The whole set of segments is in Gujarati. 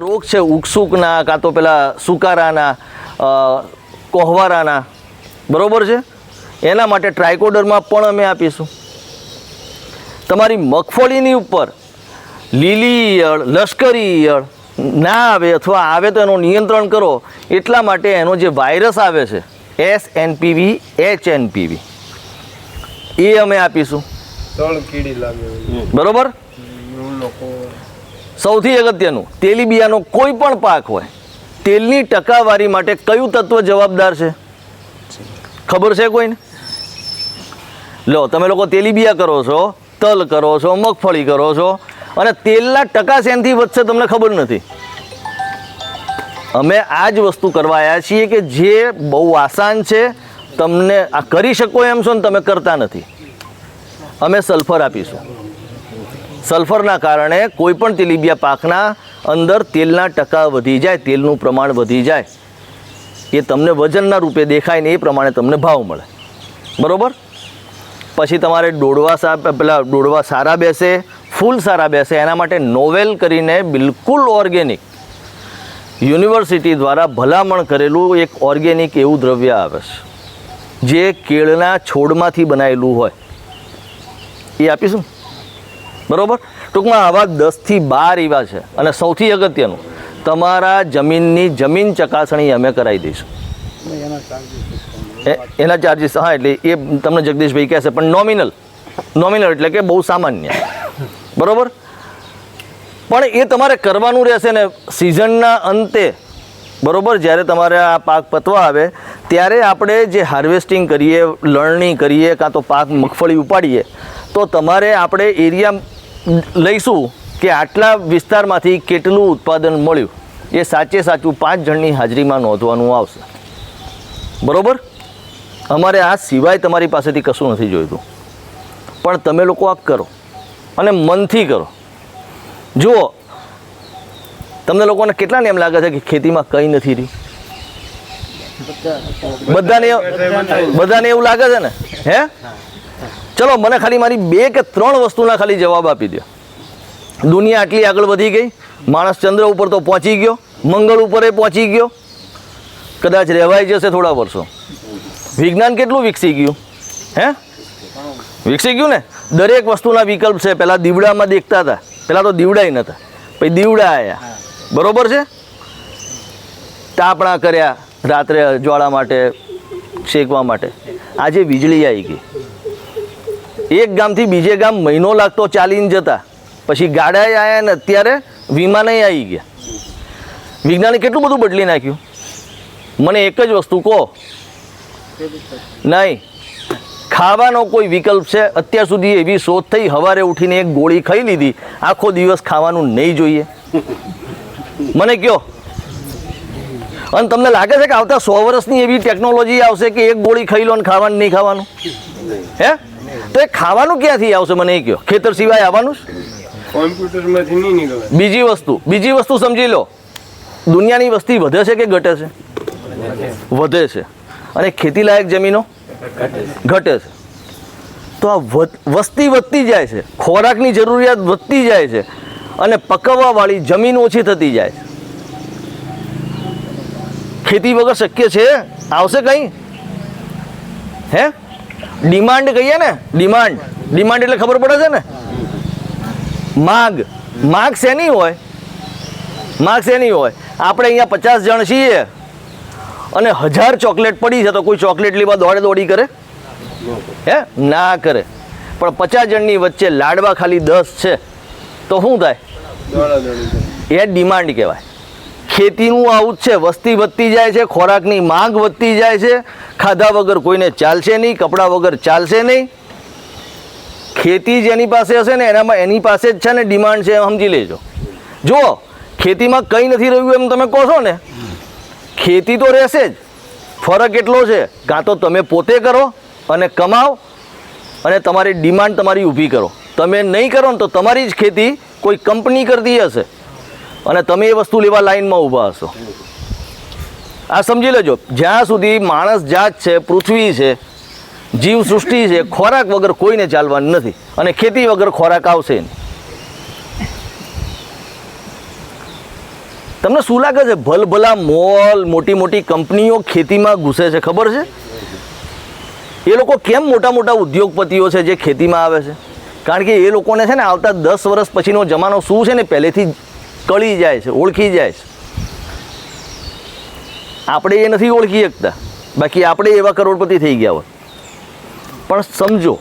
રોગ છે ઉકસુકના કાં તો પેલા સુકારાના કોહવારાના. બરોબર છે? એના માટે ટ્રાયકોડરમાં પણ અમે આપીશું. તમારી મગફળીની ઉપર લીલી ઈયળ લશ્કરી ઈયળ ના આવે અથવા આવે તો એનું નિયંત્રણ કરો. એટલા માટે એનો જે વાયરસ આવે છે એસ એનપીવી એચ એનપીવી એ અમે આપીશું. બરોબર? સૌથી અગત્યનું, તેલીબિયાનો કોઈ પણ પાક હોય, તેલની ટકાવારી માટે કયું તત્વ જવાબદાર છે? ખબર છે કોઈને? લો, તમે લોકો તેલીબિયા કરો છો, તલ કરો છો, મગફળી કરો છો, અને તેલના ટકા શેનથી વધશે તમને ખબર નથી. અમે આ જ વસ્તુ કરવા આવ્યા છીએ કે જે બહુ આસાન છે, તમને આ કરી શકો એમ છો ને તમે કરતા નથી. અમે સલ્ફર આપીશું. સલ્ફરના કારણે કોઈપણ તેલીબિયા પાકના અંદર તેલના ટકા વધી જાય, તેલનું પ્રમાણ વધી જાય. એ તમને વજનના રૂપે દેખાય ને એ પ્રમાણે તમને ભાવ મળે. બરાબર? પછી તમારે ડોડવા સા, પેલા દોડવા સારા બેસે, ફૂલ સારા બેસે, એના માટે નોવેલ કરીને બિલકુલ ઓર્ગેનિક. યુનિવર્સિટી દ્વારા ભલામણ કરેલું એક ઓર્ગેનિક એવું દ્રવ્ય આવે છે, જે કેળના છોડમાંથી બનાવેલું હોય. એ આપીશું? બરોબર? ટૂંકમાં આવા દસથી બાર એવા છે. અને સૌથી અગત્યનું, તમારા જમીનની જમીન ચકાસણી અમે કરાવી દઈશું. એના ચાર્જીસ હા, એટલે એ તમને જગદીશભાઈ કહેશે, પણ નોમિનલ નોમિનલ એટલે કે બહુ સામાન્ય. બરાબર? પણ એ તમારે કરવાનું રહેશે ને સિઝનના અંતે, બરાબર? જ્યારે તમારે આ પાક પતવા આવે, ત્યારે આપણે જે હાર્વેસ્ટિંગ કરીએ, લણણી કરીએ, કાં તો પાક મગફળી ઉપાડીએ, તો તમારે આપણે એરિયા લઈશું કે આટલા વિસ્તારમાંથી કેટલું ઉત્પાદન મળ્યું? એ સાચે સાચું પાંચ જણની હાજરીમાં નોંધવાનું આવશે. બરાબર? અમારે આ સિવાય તમારી પાસેથી કશું નથી જોઈતું. પણ તમે લોકો આ કરો અને મનથી કરો. જુઓ, તમને લોકોને કેટલાને એમ લાગે છે કે ખેતીમાં કંઈ નથી રહ્યું? બધાને બધાને એવું લાગે છે ને? હે? ચલો, મને ખાલી મારી બે કે ત્રણ વસ્તુના ખાલી જવાબ આપી દો દુનિયા આટલી આગળ વધી ગઈ, માણસ ચંદ્ર ઉપર તો પહોંચી ગયો, મંગળ ઉપર એ પહોંચી ગયો. કદાચ રહેવાઈ જશે થોડા વર્ષો. વિજ્ઞાન કેટલું વિકસી ગયું? હે? વિકસી ગયું ને? દરેક વસ્તુના વિકલ્પ છે. પહેલાં દીવડામાં દેખતા હતા. પહેલાં તો દીવડાય નહોતા પછી દીવડા આવ્યા બરોબર છે? તાપણા કર્યા રાત્રે જ્વાળા માટે, શેકવા માટે. આજે વીજળી આવી ગઈ. એક ગામથી બીજે ગામ મહિનો લાગતો ચાલીને જતા. પછી ગાડાએ આવ્યા ને અત્યારે વિમાને આવી ગયા. વિજ્ઞાને કેટલું બધું બદલી નાખ્યું? મને એક જ વસ્તુ કહો. નહીં. ખાવાનો કોઈ વિકલ્પ છે? અત્યાર સુધી એવી શોધ થઈ સવારે ઉઠીને એક ગોળી ખાઈ લીધી. આખો દિવસ ખાવાનું નહીં જોઈએ. મને કયો. અને તમને લાગે છે કે આવતા સો વર્ષની એવી ટેકનોલોજી આવશે કે એક ગોળી ખાઈ લો ને ખાવાનું નહીં ખાવાનું? હે? તો એ ખાવાનું ક્યાંથી આવશે મને એ કહો? ખેતર સિવાય આવવાનું? કોમ્પ્યુટરમાંથી નહીં નીકળે. બીજી વસ્તુ બીજી વસ્તુ સમજી લો. દુનિયાની વસ્તી વધે છે કે ઘટે છે? વધે છે. અને ખેતીલાયક જમીનો ઘટે છે. તો આ વસ્તી વધતી જાય છે. ખોરાકની જરૂરિયાત વધતી જાય છે. અને પકવવાવાળી જમીન ઓછી થતી જાય છે. ખેતી વગર શક્ય છે? આવશે કંઈ? હે? ડિમાન્ડ કહીએ ને ડિમાન્ડ. ડિમાન્ડ એટલે ખબર પડે છે ને? માગ. માગ શેની હોય? માગ શેની હોય? આપણે અહીંયા પચાસ જણ છીએ અને હજાર ચોકલેટ પડી છે તો કોઈ ચોકલેટ લેવા દોડે દોડી કરે? હે? ના કરે. પણ પચાસ જણની વચ્ચે લાડવા ખાલી દસ છે. તો શું થાય? એ ડિમાન્ડ કહેવાય. ખેતીનું આવું જ છે. વસ્તી વધતી જાય છે, ખોરાકની માંગ વધતી જાય છે. ખાધા વગર કોઈને ચાલશે નહીં, કપડાં વગર ચાલશે નહીં. ખેતી જેની પાસે હશે ને, એનામાં એની પાસે જ છે ને, ડિમાન્ડ છે સમજી લેજો. જુઓ, ખેતીમાં કંઈ નથી રહ્યું એમ તમે કહો છો ને. ખેતી તો રહેશે જ. ફરક એટલો છે, કાં તો તમે પોતે કરો અને કમાઓ અને તમારી ડિમાન્ડ તમારી ઊભી કરો. તમે નહીં કરો ને તો તમારી જ ખેતી કોઈ કંપની કરતી હશે. અને તમે એ વસ્તુ લેવા લાઈનમાં ઊભા હશો. આ સમજી લેજો, જ્યાં સુધી માણસ જાત છે, પૃથ્વી છે, જીવ સૃષ્ટિ છે, ખોરાક વગર કોઈને ચાલવાનું નથી અને ખેતી વગર ખોરાક આવશે તમને શું લાગે છે, ભલભલા મોલ, મોટી મોટી કંપનીઓ ખેતીમાં ઘૂસે છે, ખબર છે? એ લોકો કેમ મોટા મોટા ઉદ્યોગપતિઓ છે, જે ખેતીમાં આવે છે? કારણ કે એ લોકોને છે ને આવતા દસ વર્ષ પછીનો જમાનો શું છે ને, પહેલેથી કળી જાય છે, ઓળખી જાય છે. આપણે એ નથી ઓળખી શકતા. બાકી આપણે એવા કરોડપતિ થઈ ગયા હોય. પણ સમજો,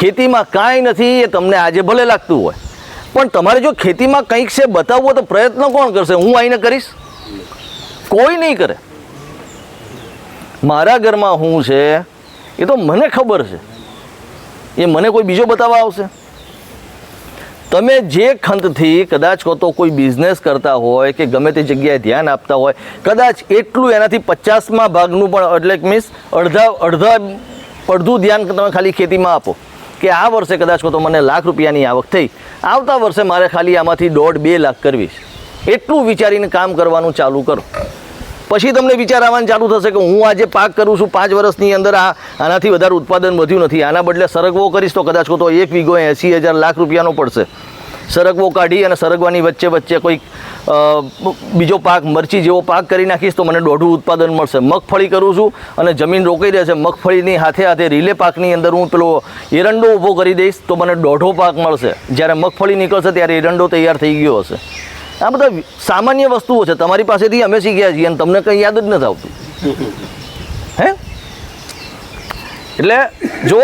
ખેતીમાં કાંઈ નથી એ તમને આજે ભલે લાગતું હોય. પણ તમારે જો ખેતીમાં કંઈક છે બતાવવું તો પ્રયત્ન કોણ કરશે? હું આવીને કરીશ? કોઈ નહીં કરે. મારા ઘરમાં હું છે, એ તો મને ખબર છે. એ મને કોઈ બીજો બતાવવા આવશે? તમે જે ખંતથી કદાચ કહો તો કોઈ બિઝનેસ કરતા હોય કે ગમે તે જગ્યાએ ધ્યાન આપતા હોય, કદાચ એટલું એનાથી પચાસમાં ભાગનું પણ, એટલે મીન્સ અડધા અડધા અડધું ધ્યાન તમે ખાલી ખેતીમાં આપો, કે આ વર્ષે કદાચ કહો તો મને લાખ રૂપિયાની આવક થઈ, આવતા વર્ષે મારે ખાલી આમાંથી દોઢ બે લાખ કરવી એટલું વિચારીને કામ કરવાનું ચાલુ કરો. પછી તમને વિચાર આવવાનું ચાલુ થશે કે હું આજે પાક કરું છું, પાંચ વર્ષની અંદર આ આનાથી વધારે ઉત્પાદન વધ્યું નથી. આના બદલે સરગવો કરીશ તો કદાચ તો એક વીઘો એંસી હજાર લાખ રૂપિયાનો પડશે. સરગવો કાઢી અને સરગવાની વચ્ચે વચ્ચે કોઈક બીજો પાક, મરચી જેવો પાક કરી નાખીશ તો મને દોઢું ઉત્પાદન મળશે. મગફળી કરું છું અને જમીન રોકાઈ રહેશે મગફળીની હાથે હાથે રીલે પાકની અંદર હું પેલો એરંડો ઊભો કરી દઈશ તો મને દોઢો પાક મળશે. જ્યારે મગફળી નીકળશે ત્યારે એરંડો તૈયાર થઈ ગયો હશે. આ બધા સામાન્ય વસ્તુઓ છે. તમારી પાસેથી અમે શીખ્યા છીએ અને તમને કંઈ યાદ જ નથી આવતું. હે? એટલે જો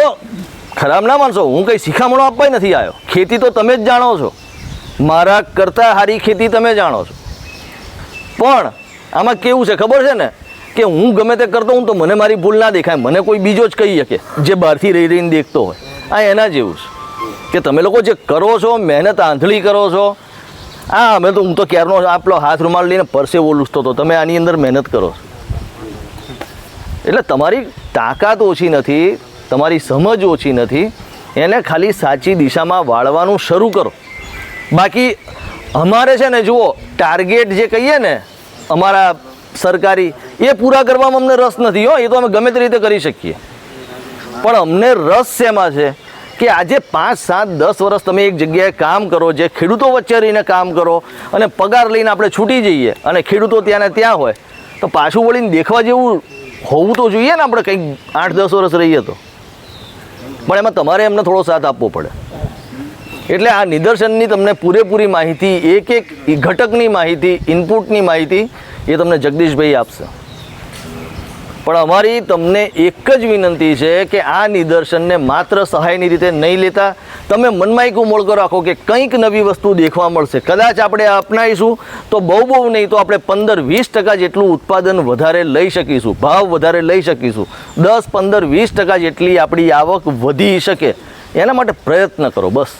ખરાબ ના માનશો, હું કંઈ શિખામણો આપવા નથી આવ્યો. ખેતી તો તમે જ જાણો છો. મારા કરતાં સારી ખેતી તમે જાણો છો. પણ આમાં કેવું છે ખબર છે ને? કે હું ગમે તે કરતો હું તો મને મારી ભૂલ ના દેખાય. મને કોઈ બીજો જ કહી શકે. જે બહારથી રહી રહીને દેખતો હોય. આ એના જેવું છે. કે તમે લોકો જે કરો છો, મહેનત આંધળી કરો છો હા અમે તો હું તો ક્યારનો આપલો હાથ રૂમાલ લઈને પરસેવો લૂસતો હતો તમે આની અંદર મહેનત કરો. એટલે તમારી તાકાત ઓછી નથી, તમારી સમજ ઓછી નથી, એને ખાલી સાચી દિશામાં વાળવાનું શરૂ કરો. બાકી અમારે છે ને, જુઓ, ટાર્ગેટ જે કહીએ ને, અમારા સરકારી, એ પૂરા કરવામાં અમને રસ નથી, હો, એ તો અમે ગમે તે રીતે કરી શકીએ. પણ અમને રસ શેમાં છે? કે આજે પાંચ, સાત, દસ વર્ષ તમે એક જગ્યાએ કામ કરો, જે ખેડૂતો વચ્ચે રહીને કામ કરો અને પગાર લઈને આપણે છૂટી જઈએ અને ખેડૂતો ત્યાં ને ત્યાં હોય, તો પાછું વળીને દેખવા જેવું હોવું તો જોઈએ ને આપણે કંઈક આઠ, દસ વર્ષ રહીએ તો. પણ એમાં તમારે એમને થોડો સાથ આપવો પડે. એટલે આ નિદર્શનની તમને પૂરેપૂરી માહિતી, એક એક ઘટકની માહિતી ઇનપુટની માહિતી એ તમને જગદીશભાઈ આપશે. પણ અમારી તમને એક જ વિનંતી છે કે આ નિદર્શનને માત્ર સહાયની રીતે નહીં લેતા તમે મનમાં એક ઉમળકો રાખો કે કંઈક નવી વસ્તુ દેખવા મળશે. કદાચ આપણે અપનાવીશું તો બહુ બહુ નહીં તો આપણે પંદર વીસ ટકા જેટલું ઉત્પાદન વધારે લઈ શકીશું, ભાવ વધારે લઈ શકીશું. દસ, પંદર, વીસ ટકા જેટલી આપણી આવક વધી શકે. એના માટે પ્રયત્ન કરો, બસ.